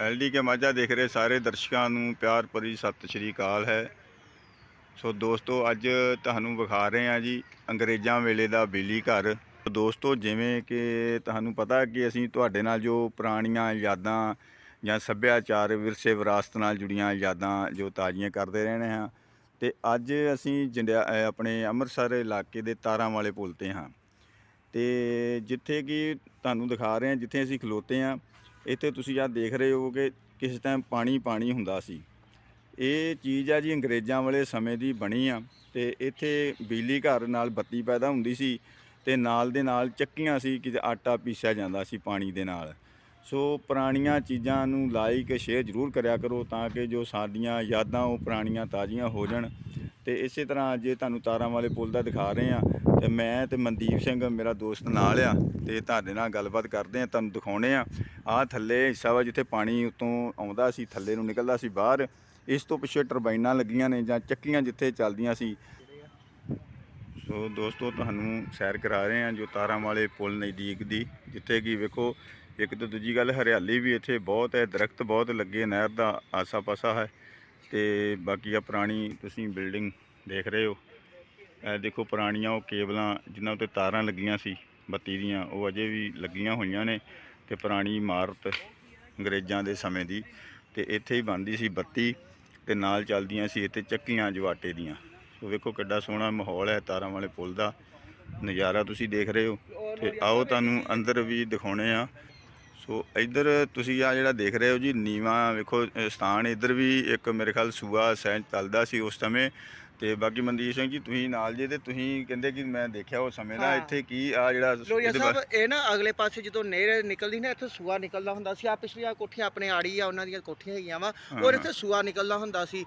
LD ਕੇ ਮਾਝਾ ਦੇਖ ਰਹੇ ਸਾਰੇ ਦਰਸ਼ਕਾਂ ਨੂੰ ਪਿਆਰ ਭਰੀ ਸਤਿ ਸ਼੍ਰੀ ਅਕਾਲ ਹੈ। ਸੋ ਦੋਸਤੋ, ਅੱਜ ਤੁਹਾਨੂੰ ਵਿਖਾ ਰਹੇ ਹਾਂ ਜੀ ਅੰਗਰੇਜ਼ਾਂ ਵੇਲੇ ਦਾ ਬਿਜਲੀ ਘਰ। ਦੋਸਤੋ, ਜਿਵੇਂ ਕਿ ਤੁਹਾਨੂੰ ਪਤਾ ਕਿ ਅਸੀਂ ਤੁਹਾਡੇ ਨਾਲ ਜੋ ਪੁਰਾਣੀਆਂ ਯਾਦਾਂ ਜਾਂ ਸੱਭਿਆਚਾਰ ਵਿਰਸੇ ਵਿਰਾਸਤ ਨਾਲ ਜੁੜੀਆਂ ਯਾਦਾਂ ਜੋ ਤਾਜ਼ੀਆਂ ਕਰਦੇ ਰਹਿਣੇ ਹਾਂ ਤੇ ਅੱਜ ਅਸੀਂ ਜੰਡਿਆ ਆਪਣੇ ਅੰਮ੍ਰਿਤਸਰ ਇਲਾਕੇ ਦੇ ਤਾਰਾਂ ਵਾਲੇ ਪੁਲ ਤੇ ਹਾਂ। ਤੇ ਜਿੱਥੇ ਕਿ ਤੁਹਾਨੂੰ ਦਿਖਾ ਰਹੇ ਹਾਂ, ਜਿੱਥੇ ਅਸੀਂ ਖਲੋਤੇ ਹਾਂ ਇੱਥੇ ਤੁਸੀਂ ਆ ਦੇਖ ਰਹੇ ਹੋ ਕਿ ਕਿਸ ਟਾਈਮ ਪਾਣੀ ਪਾਣੀ ਹੁੰਦਾ ਸੀ। ਇਹ ਚੀਜ਼ ਆ ਜੀ ਅੰਗਰੇਜ਼ਾਂ ਵਾਲੇ ਸਮੇਂ ਦੀ ਬਣੀ ਆ ਤੇ ਇੱਥੇ ਬਿਜਲੀ ਘਰ ਨਾਲ ਬੱਤੀ ਪੈਦਾ ਹੁੰਦੀ ਸੀ ਤੇ ਨਾਲ ਦੇ ਨਾਲ ਚੱਕੀਆਂ ਸੀ ਕਿ ਆਟਾ ਪੀਸਿਆ ਜਾਂਦਾ ਸੀ ਪਾਣੀ ਦੇ ਨਾਲ। ਸੋ ਪੁਰਾਣੀਆਂ ਚੀਜ਼ਾਂ ਨੂੰ ਲਾਈਕ ਸ਼ੇਅਰ ਜ਼ਰੂਰ ਕਰਿਆ ਕਰੋ ਤਾਂ ਕਿ ਜੋ ਸਾਡੀਆਂ ਯਾਦਾਂ ਉਹ ਪੁਰਾਣੀਆਂ ਤਾਜ਼ੀਆਂ ਹੋ ਜਾਣ। ਤੇ ਇਸੇ ਤਰ੍ਹਾਂ ਜੇ ਤੁਹਾਨੂੰ ਤਾਰਾਂ ਵਾਲੇ ਪੁਲ ਦਾ ਦਿਖਾ ਰਹੇ ਆ ਤੇ ਮੈਂ ਤੇ ਮਨਦੀਪ ਸਿੰਘ ਮੇਰਾ ਦੋਸਤ ਨਾਲ ਆ ਤੇ ਤੁਹਾਡੇ ਨਾਲ ਗੱਲਬਾਤ ਕਰਦੇ ਆ, ਤੁਹਾਨੂੰ ਦਿਖਾਉਣੇ ਆ। ਆ ਥੱਲੇ ਹਿੱਸਾ ਵਾ ਜਿੱਥੇ ਪਾਣੀ ਉਤੋਂ ਆਉਂਦਾ ਸੀ, ਥੱਲੇ ਨੂੰ ਨਿਕਲਦਾ ਸੀ ਬਾਹਰ। ਇਸ ਤੋਂ ਪਿੱਛੇ ਟਰਬਾਈਨਾਂ ਲੱਗੀਆਂ ਨੇ ਜਾਂ ਚੱਕੀਆਂ ਜਿੱਥੇ ਚੱਲਦੀਆਂ ਸੀ। ਸੋ ਦੋਸਤੋ, ਤੁਹਾਨੂੰ ਸੈਰ ਕਰਾ ਰਹੇ ਆ ਜੋ ਤਾਰਾਂ ਵਾਲੇ ਪੁਲ ਨਜ਼ਦੀਕ ਦੀ, ਜਿੱਥੇ ਕਿ ਵੇਖੋ, ਇੱਕ ਤਾਂ ਦੂਜੀ ਗੱਲ ਹਰਿਆਲੀ ਵੀ ਇੱਥੇ ਬਹੁਤ ਹੈ, ਦਰਖਤ ਬਹੁਤ ਲੱਗੇ, ਨਹਿਰ ਦਾ ਆਸਾ ਪਾਸਾ ਹੈ ਤੇ ਬਾਕੀ ਆ ਪੁਰਾਣੀ ਤੁਸੀਂ ਬਿਲਡਿੰਗ ਦੇਖ ਰਹੇ ਹੋ। ਇਹ ਦੇਖੋ ਪੁਰਾਣੀਆਂ ਉਹ ਕੇਬਲਾਂ ਜਿਨ੍ਹਾਂ ਉੱਤੇ ਤਾਰਾਂ ਲੱਗੀਆਂ ਸੀ, ਬੱਤੀ ਦੀਆਂ, ਉਹ ਅਜੇ ਵੀ ਲੱਗੀਆਂ ਹੋਈਆਂ ਨੇ ਤੇ ਪੁਰਾਣੀ ਇਮਾਰਤ ਅੰਗਰੇਜ਼ਾਂ ਦੇ ਸਮੇਂ ਦੀ ਤੇ ਇੱਥੇ ਹੀ ਬਣਦੀ ਸੀ ਬੱਤੀ ਤੇ ਨਾਲ ਚੱਲਦੀਆਂ ਸੀ ਇੱਥੇ ਚੱਕੀਆਂ ਜਵਾਟੇ ਦੀਆਂ। ਸੋ ਵੇਖੋ ਕਿੱਡਾ ਸੋਹਣਾ ਮਾਹੌਲ ਹੈ ਤਾਰਾਂ ਵਾਲੇ ਪੁਲ ਦਾ। ਨਜ਼ਾਰਾ ਤੁਸੀਂ ਦੇਖ ਰਹੇ ਹੋ ਤੇ ਆਓ ਤੁਹਾਨੂੰ ਅੰਦਰ ਵੀ ਦਿਖਾਉਣੇ ਆ। ਸੋ ਇੱਧਰ ਤੁਸੀਂ ਆ ਜਿਹੜਾ ਦੇਖ ਰਹੇ ਹੋ ਜੀ, ਨੀਵਾ ਵੇਖੋ ਸਥਾਨ ਇੱਧਰ ਵੀ ਇੱਕ ਮੇਰੇ ਖਿਆਲ ਸੂਆ ਸੈਂਚ ਚੱਲਦਾ ਸੀ ਉਸ ਸਮੇਂ। ਤੇ ਬਾਕੀ ਮਨਦੀਪ ਸਿੰਘ ਜੀ ਤੁਸੀਂ ਨਾਲ ਜੇ ਤੇ ਤੁਸੀਂ ਕਹਿੰਦੇ ਕਿ ਮੈਂ ਦੇਖਿਆ ਉਹ ਸਮੇਂ ਦਾ ਹਾਂ। ਇੱਥੇ ਕੀ ਆ ਜਿਹੜਾ ਲੋਰੀਆ ਇਹਦੇ ਸਾਹਿਬ ਇਹ ਨਾ ਅਗਲੇ ਪਾਸੇ ਜਦੋਂ ਨਹਿਰ ਨਿਕਲਦੀ ਨਾ ਇੱਥੇ ਸੂਆ ਨਿਕਲਦਾ ਹੁੰਦਾ ਸੀ। ਆ ਪਿਛਲੀਆਂ ਕੋਠੀਆਂ ਆਪਣੇ ਆੜੀ ਆ ਉਹਨਾਂ ਦੀਆਂ ਕੋਠੀਆਂ ਹੈਗੀਆਂ ਵਾ। ਔਰ ਹਾਂ। ਇੱਥੇ ਸੂਆ ਨਿਕਲਦਾ ਹੁੰਦਾ ਸੀ।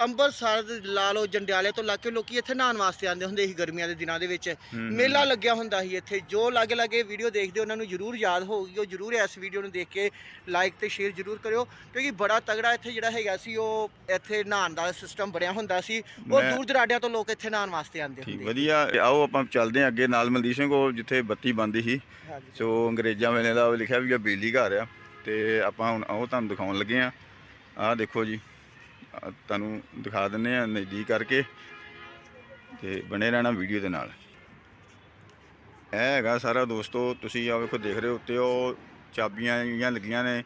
ਅੰਮ੍ਰਿਤਸਰ ਦੇ ਲਾ ਲਓ ਜੰਡਿਆਲੇ ਤੋਂ ਲੱਗ ਕੇ ਲੋਕੀ ਇੱਥੇ ਨਹਾਉਣ ਵਾਸਤੇ ਆਉਂਦੇ ਹੁੰਦੇ ਸੀ ਗਰਮੀਆਂ ਦੇ ਦਿਨਾਂ ਦੇ ਵਿੱਚ। ਹੂੰ। ਮੇਲਾ ਲੱਗਿਆ ਹੁੰਦਾ ਸੀ ਇੱਥੇ। ਜੋ ਲਾਗੇ ਲਾਗੇ ਵੀਡੀਓ ਦੇਖਦੇ ਉਹਨਾਂ ਨੂੰ ਜ਼ਰੂਰ ਯਾਦ ਹੋਊਗੀ। ਉਹ ਜ਼ਰੂਰ ਇਸ ਵੀਡੀਓ ਨੂੰ ਦੇਖ ਕੇ ਲਾਈਕ ਤੇ ਸ਼ੇਅਰ ਜ਼ਰੂਰ ਕਰਿਓ। ਕਿਉਂਕਿ ਬੜਾ ਤਗੜਾ ਇੱਥੇ ਜਿਹੜਾ ਹੈਗਾ ਸੀ ਉਹ ਇੱਥੇ ਨਹਾਉਣ ਦਾ ਸਿਸਟਮ ਬਣਿਆ ਹੁੰਦਾ ਸੀ। ਔਰ ਮੈਂ- ਦੂਰ ਦਰਾਡਿਆਂ ਤੋਂ ਲੋਕ ਇੱਥੇ ਨਹਾਉਣ ਵਾਸਤੇ ਆਉਂਦੇ ਠੀਕ ਹੁੰਦੇ ਵਧੀਆ। ਆਓ ਆਪਾਂ ਚੱਲਦੇ ਹਾਂ ਅੱਗੇ। ਨਾਲ ਮਨਦੀਪ ਸਿੰਘ ਉਹ ਜਿੱਥੇ ਬੱਤੀ ਬੰਦੀ ਸੀ। ਹਾਂਜੀ। ਸੋ ਅੰਗਰੇਜ਼ਾਂ ਵੇਲੇ ਦਾ ਲਿਖਿਆ ਵੀ ਆ ਬਿਜਲੀ ਘਰ ਆ। ਤੇ ਆਪਾਂ ਹੁਣ ਉਹ ਤੁਹਾਨੂੰ ਦਿਖਾਉਣ ਲੱਗੇ ਆ ਆਹ ਦੇਖੋ ਜੀ। ਆਹ ਤੁਹਾਨੂੰ ਦਿਖਾ ਦਿੰਨੇ ਆ ਨਜ਼ਦੀਕ ਕਰਕੇ। ਤੇ ਬਣੇ ਰਹਿਣਾ ਵੀਡੀਓ ਦੇ ਨਾਲ। ਇਹ ਹੈਗਾ ਸਾਰਾ ਦੋਸਤੋ ਤੁਸੀਂ ਆ ਵੇਖੋ ਦੇਖ ਰਹੇ ਹੋ ਉੱਤੇ ਉਹ ਚਾਬੀਆਂ ਜਿਹੀਆਂ ਲੱਗੀਆਂ ਨੇ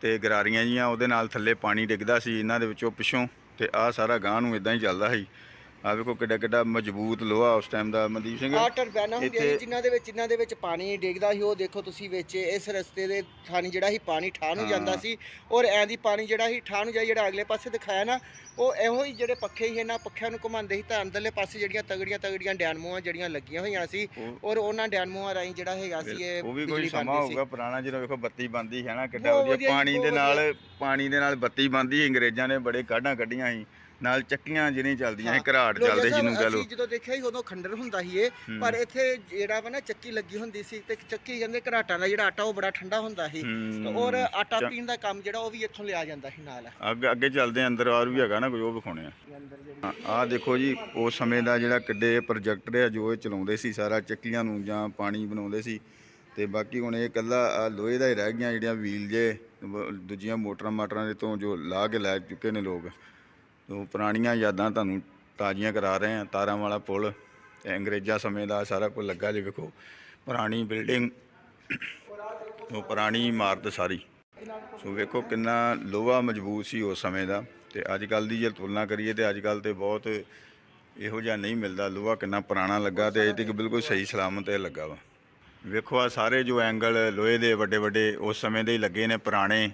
ਤੇ ਗਰਾਰੀਆਂ ਜੀਆਂ ਉਹਦੇ ਨਾਲ ਥੱਲੇ ਪਾਣੀ ਡਿੱਗਦਾ ਸੀ ਇਹਨਾਂ ਦੇ ਵਿੱਚੋਂ ਪਿੱਛੋਂ। ਤੇ ਆਹ ਸਾਰਾ ਗਾਂ ਨੂੰ ਇਦਾਂ ਹੀ ਚੱਲਦਾ ਸੀ। ਆ ਵੇਖੋ ਕਿੱਡਾ ਕਿੱਡਾ ਮਜ਼ਬੂਤ ਲੋਹਾ ਉਸ ਟਾਈਮ ਦਾ ਮਨਦੀਪ ਸਿੰਘ ਆ ਟਰਬੈਨਾ ਹੁੰਦੀਆਂ ਸੀ ਇੱਥੇ- ਜਿਨ੍ਹਾਂ ਦੇ ਵਿੱਚ ਜਿਨ੍ਹਾਂ ਦੇ ਵਿੱਚ ਪਾਣੀ ਡਿੱਗਦਾ ਸੀ ਉਹ ਦੇਖੋ ਤੁਸੀਂ ਵਿੱਚ ਇਸ ਰਸਤੇ ਦੇ ਥਾਣੀ ਜਿਹੜਾ ਸੀ ਪਾਣੀ ਠਾਹ ਨੂੰ ਜਾਂਦਾ। ਸੀ ਔਰ ਐ ਦੀ ਪਾਣੀ ਜਿਹੜਾ ਸੀ ਠਾਹ ਨੂੰ ਜਾਈ ਜਿਹੜਾ ਅਗਲੇ ਪਾਸੇ ਦਿਖਾਇਆ ਨਾ ਉਹ ਇਹੋ ਹੀ ਜਿਹੜੇ ਪੱਖੇ ਸੀ ਇਹਨਾਂ ਪੱਖਿਆਂ ਨੂੰ ਘੁਮਾਉਂਦੇ ਸੀ ਤਾਂ ਅੰਦਰਲੇ ਪਾਸੇ ਜਿਹੜੀਆਂ ਤਗੜੀਆਂ ਤਗੜੀਆਂ ਡੈਨਮੋਆਂ ਜਿਹੜੀਆਂ ਲੱਗੀਆਂ ਹੋਈਆਂ ਸੀ ਉਹ- ਔਰ ਉਹਨਾਂ ਡੈਨਮੋਆਂ ਰਾਹੀਂ ਜਿਹੜਾ ਹੈਗਾ ਸੀ ਇਹ ਉਹ ਵੀ ਕੋਈ ਬਿਜਲੀ ਸਮਾਂ ਸੀ। ਹੋਊਗਾ ਪੁਰਾਣਾ ਜਦੋਂ ਵੇਖੋ ਬੱਤੀ ਬੰਦੀ ਹੈ ਨਾ ਕਿੱਡਾ ਬਹੁਤ ਵਧੀਆ ਵਧੀਆ ਜੀ, ਪਾਣੀ ਦੇ ਬਹੁਤ ਨਾਲ ਪਾਣੀ ਦੇ ਨਾਲ ਬੱਤੀ ਬੰਦੀ ਅੰਗਰੇਜ਼ਾਂ ਨੇ ਬੜੇ ਕਾਢਾਂ ਕੱਢੀਆਂ ਸੀ ਨਾਲ ਚੱਕੀਆਂ ਜਿਹੜੀਆਂ ਚੱਲਦੀਆਂ ਹਾਂ। ਲੋਰੀਆ ਚੱਲਦੇ ਸਾਹਿਬ, ਜਿਹਨੂੰ ਕਹ ਲੋ ਅਸੀਂ ਜਦੋਂ ਦੇਖਿਆ ਸੀ ਉਦੋਂ ਖੰਡਰ ਹੁੰਦਾ ਸੀ ਇਹ ਹੂੰ। ਪਰ ਇੱਥੇ ਜਿਹੜਾ ਵਾ ਨਾ ਚੱਕੀ ਲੱਗੀ ਹੁੰਦੀ ਸੀ ਤੇ ਚੱਕੀ ਕਹਿੰਦੇ ਘਰਾਟਾਂ ਦਾ ਜਿਹੜਾ ਆਟਾ ਉਹ ਬੜਾ ਠੰਡਾ ਹੁੰਦਾ ਸੀ। ਤੇ ਔਰ ਆਟਾ ਪੀਣ ਦਾ ਕੰਮ ਜਿਹੜਾ ਉਹ ਵੀ ਇੱਥੋਂ ਲਿਆ ਜਾਂਦਾ ਸੀ ਨਾਲ। ਅੱਗੇ ਅੱਗੇ ਚੱਲਦੇ ਆਂ, ਅੰਦਰ ਔਰ ਵੀ ਹੈਗਾ ਨਾ ਕੋਈ ਉਹ ਵਿਖਾਉਣੇ ਆ। ਅੰਦਰ ਜਿਹੜੀ ਆਹ ਦੇਖੋ ਜੀ ਉਸ ਸਮੇਂ ਦਾ ਜਿਹੜਾ ਕਿੱਡੇ ਪ੍ਰੋਜੈਕਟ ਆ ਜੋ ਇਹ ਚਲਾਉਂਦੇ ਸੀ ਸਾਰਾ ਚੱਕੀਆਂ ਨੂੰ ਜਾਂ ਪਾਣੀ ਬਣਾਉਂਦੇ ਸੀ। ਤੇ ਬਾਕੀ ਹੁਣ ਇਹ ਕੱਲਾ ਆਹ ਲੋਹੇ ਦਾ ਹੀ ਰਹਿ ਗਈਆਂ ਜਿਹੜੀਆਂ ਵੀਲ ਜੇ ਵ- ਦੂਜੀਆਂ ਮੋਟਰਾਂ ਮਾਟਰਾਂ ਦੇ ਤੋਂ ਜੋ ਲਾ ਕੇ ਲੈ ਚੁੱਕੇ ਨੇ ਲੋਕ। ਤੋਂ ਪੁਰਾਣੀਆਂ ਯਾਦਾਂ ਤੁਹਾਨੂੰ ਤਾਜ਼ੀਆਂ ਕਰਾ ਰਹੇ ਹਾਂ। ਤਾਰਾਂ ਵਾਲਾ ਪੁਲ ਤੇ ਅੰਗਰੇਜ਼ਾਂ ਸਮੇਂ ਦਾ ਸਾਰਾ ਕੁਝ ਲੱਗਾ ਜੀ ਵੇਖੋ। ਪੁਰਾਣੀ ਬਿਲਡਿੰਗ, ਉਹ ਪੁਰਾਣੀ ਇਮਾਰਤ ਸਾਰੀ। ਸੋ ਵੇਖੋ ਕਿੰਨਾ ਲੋਹਾ ਮਜ਼ਬੂਤ ਸੀ ਉਸ ਸਮੇਂ ਦਾ। ਤੇ ਅੱਜ ਕੱਲ ਦੀ ਜੇ ਤੁਲਨਾ ਕਰੀਏ ਤੇ ਅੱਜ ਕੱਲ ਤੇ ਬਹੁਤ ਇਹੋ ਜਿਹਾ ਨਹੀਂ ਮਿਲਦਾ। ਲੋਹਾ ਕਿੰਨਾ ਪੁਰਾਣਾ ਲੱਗਾ ਤੇ ਅਜੇ ਤੱਕ ਬਿਲਕੁਲ ਸਹੀ ਸਲਾਮਤ ਇਹ ਲੱਗਾ ਵਾ। ਵੇਖੋ ਆ ਸਾਰੇ ਜੋ ਐਂਗਲ ਲੋਹੇ ਦੇ ਵੱਡੇ ਵੱਡੇ ਉਸ ਸਮੇਂ ਦੇ ਹੀ ਲੱਗੇ ਨੇ ਪੁਰਾਣੇ।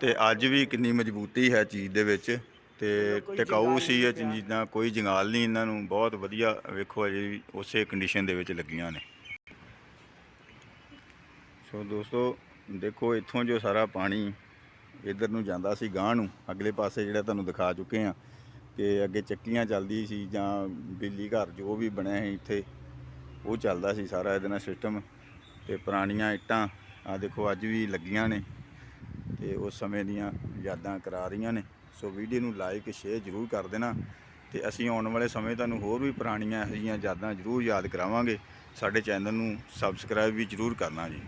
ਤੇ ਅੱਜ ਵੀ ਕਿੰਨੀ ਮਜ਼ਬੂਤੀ ਹੈ ਚੀਜ਼ ਦੇ ਵਿੱਚ। ਤੇ ਟਿਕਾਊ ਸੀ ਇਹ ਚੀਜ਼ਾਂ ਕੋਈ ਜੰਗਾਲ ਨਹੀਂ ਇਹਨਾਂ ਨੂੰ ਬਹੁਤ ਵਧੀਆ ਵੇਖੋ ਅਜੇ ਵੀ ਉਸੇ ਕੰਡੀਸ਼ਨ ਦੇ ਵਿੱਚ ਲੱਗੀਆਂ ਨੇ। ਸੋ ਦੋਸਤੋ ਦੇਖੋ ਇੱਥੋਂ ਜੋ ਸਾਰਾ ਪਾਣੀ ਇਧਰ ਨੂੰ ਜਾਂਦਾ ਸੀ ਗਾਂ ਨੂੰ ਅਗਲੇ ਪਾਸੇ ਜਿਹੜਾ ਤੁਹਾਨੂੰ ਦਿਖਾ ਚੁੱਕੇ ਆ ਕਿ ਅੱਗੇ ਚੱਕੀਆਂ ਚੱਲਦੀ ਸੀ ਜਾਂ ਬਿਜਲੀ ਘਰ ਜੋ ਵੀ ਬਣਿਆ ਸੀ ਇੱਥੇ ਉਹ ਚੱਲਦਾ ਸੀ ਸਾਰਾ ਇਹਦੇ ਨਾਲ ਸਿਸਟਮ ਤੇ ਪੁਰਾਣੀਆਂ ਇੱਟਾਂ ਆ ਦੇਖੋ ਅੱਜ ਵੀ ਲੱਗੀਆਂ ਨੇ ਤੇ ਉਸ ਸਮੇਂ ਦੀਆਂ ਯਾਦਾਂ ਕਰਾ ਰਹੀਆਂ ਨੇ। ਸੋ ਵੀਡੀਓ ਨੂੰ ਲਾਈਕ, ਸ਼ੇਅਰ ਜ਼ਰੂਰ ਕਰ ਦੇਣਾ ਤੇ ਅਸੀਂ ਆਉਣ ਵਾਲੇ ਸਮੇਂ ਤੁਹਾਨੂੰ ਹੋਰ ਵੀ ਪੁਰਾਣੀਆਂ ਇਹੋ ਜਿਹੀਆਂ ਯਾਦਾਂ ਜ਼ਰੂਰ ਯਾਦ ਕਰਾਵਾਂਗੇ। ਸਾਡੇ ਚੈਨਲ ਨੂੰ ਸਬਸਕ੍ਰਾਈਬ ਵੀ ਜ਼ਰੂਰ ਕਰਨਾ ਜੀ।